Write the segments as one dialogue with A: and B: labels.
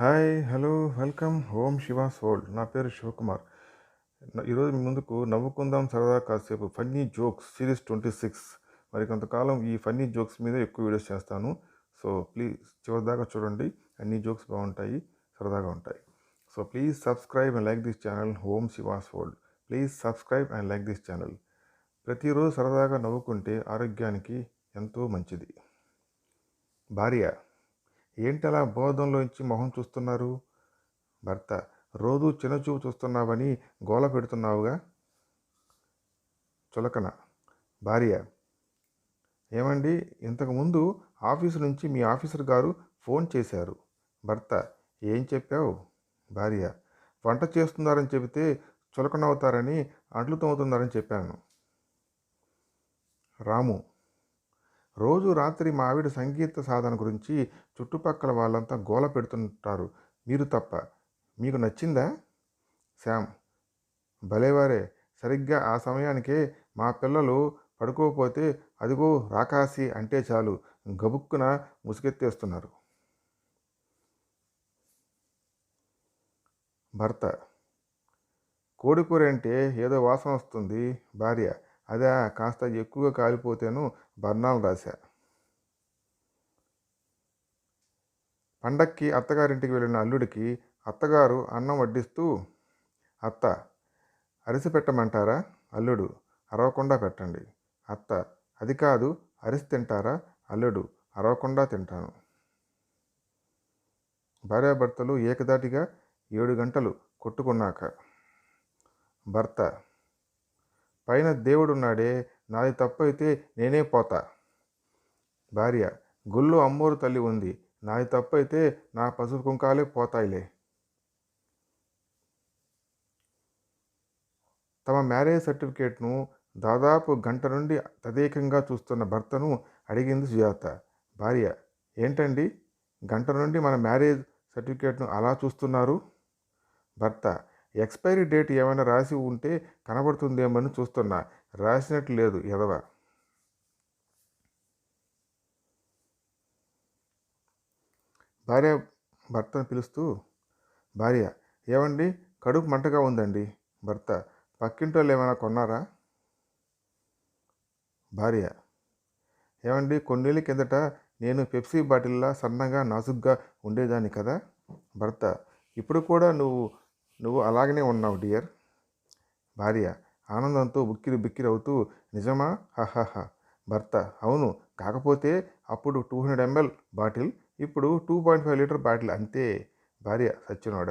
A: Hi hello welcome. Home Shiva's world నా పేరు శివకుమార్. ఈరోజు మీ ముందుకు నవ్వుకుందాం సరదా కాసేపు funny jokes series twenty six. మరి కొంతకాలం ఈ ఫన్నీ జోక్స్ మీద ఎక్కువ వీడియోస్ చేస్తాను. సో ప్లీజ్ చివరిదాకా చూడండి. అన్ని జోక్స్ బాగుంటాయి సరదాగా ఉంటాయి. So please subscribe and like this channel. Home Shiva's world please subscribe and like this channel. ప్రతిరోజు సరదాగా నవ్వుకుంటే ఆరోగ్యానికి ఎంతో మంచిది. భార్య ఏంటలా బోధంలోంచి మొహం చూస్తున్నారు? భర్త రోజు చిన్నచూపు చూస్తున్నావని గోల పెడుతున్నావుగా? చులకన. భార్య ఏమండి? ఇంతకుముందు ఆఫీసు నుంచి మీ ఆఫీసర్ గారు ఫోన్ చేశారు. భర్త ఏం చెప్పావు? భార్య వంట చేస్తున్నారని చెబితే చులకనవుతారని అంట్లు తోముతున్నారని చెప్పాను. రాము రోజు రాత్రి మా ఆవిడ సంగీత సాధన గురించి చుట్టుపక్కల వాళ్ళంతా గోల పెడుతుంటారు. మీరు తప్ప. మీకు నచ్చిందా? శ్యామ్. భలేవారే. సరిగ్గా ఆ సమయానికే మా పిల్లలు పడుకోకపోతే అదిగో రాకాసి అంటే చాలు. గబుక్కున ముసుగెత్తేస్తున్నారు. భర్త. కోడికూర అంటే ఏదో వాసన వస్తుంది. భార్య. అదే కాస్త ఎక్కువగా కాలిపోతేను బర్ణాలు రాశా. పండక్కి అత్తగారింటికి వెళ్ళిన అల్లుడికి అత్తగారు అన్నం వడ్డిస్తూ అత్త అరిసి పెట్టమంటారా? అల్లుడు అరవకుండా పెట్టండి. అత్త అది కాదు అరిసి తింటారా? అల్లుడు అరవకుండా తింటాను. భార్యాభర్తలు ఏకదాటిగా ఏడు గంటలు కొట్టుకున్నాక భర్త పైన దేవుడున్నాడే నాది తప్పు అయితే నేనే పోతా. భార్య గుళ్ళు అమ్మోరు తల్లి ఉంది. నాది తప్పు అయితే నా పసుపు కుంకాలే పోతాయిలే. తమ మ్యారేజ్ సర్టిఫికేట్ను దాదాపు గంట నుండి తదేకంగా చూస్తున్న భర్తను అడిగింది సుజాత. భార్య ఏంటండి? గంట నుండి మన మ్యారేజ్ సర్టిఫికేట్ను అలా చూస్తున్నారు? భర్త ఎక్స్పైరీ డేట్ ఏమైనా రాసి ఉంటే కనబడుతుందేమని చూస్తున్నా. రాసినట్టు లేదు ఎదవ భార్య భర్తను పిలుస్తూ భార్య ఏమండి కడుపు మంటగా ఉందండి భర్త పక్కింటోళ్ళు ఏమైనా కొన్నారా? భార్య ఏమండి కొన్నేళ్ళ కిందట నేను పెప్సీ బాటిల్లా సన్నగా నాజుగ్గా ఉండేదాన్ని కదా భర్త ఇప్పుడు కూడా నువ్వు నువ్వు అలాగనే ఉన్నావు డియర్. భార్య ఆనందంతో బుక్కిరి బిక్కిరి అవుతూ నిజమా? హహహ భర్త అవును. కాకపోతే అప్పుడు టూ హండ్రెడ్ ఎంఎల్ బాటిల్ ఇప్పుడు two point five litre bottle అంతే. భార్య సత్యనోడ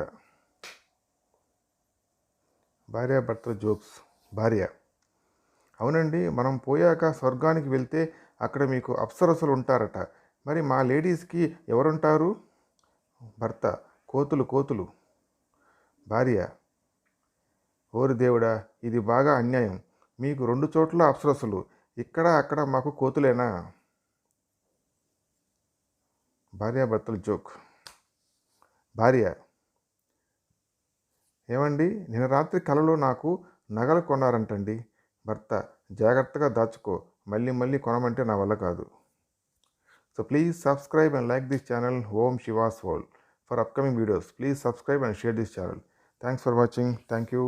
A: భార్య భర్త జోక్స్. భార్య అవునండి మనం పోయాక స్వర్గానికి వెళ్తే అక్కడ మీకు అప్సరసలు ఉంటారట. మరి మా లేడీస్కి ఎవరుంటారు? భర్త కోతులు కోతులు. భార్య ఓరి దేవుడా ఇది బాగా అన్యాయం. మీకు రెండు చోట్ల అప్సరసులు. ఇక్కడ అక్కడ మాకు కోతులేనా? భార్యాభర్తల జోక్. భార్య. ఏమండి? నిన్న రాత్రి కలలో నాకు నగలు కొన్నారంటండి. భర్త జాగ్రత్తగా దాచుకో. మళ్ళీ మళ్ళీ కొనమంటే నా వల్ల కాదు. So please subscribe and like this channel home Shiva's world for upcoming videos please subscribe and share this channel thanks for watching thank you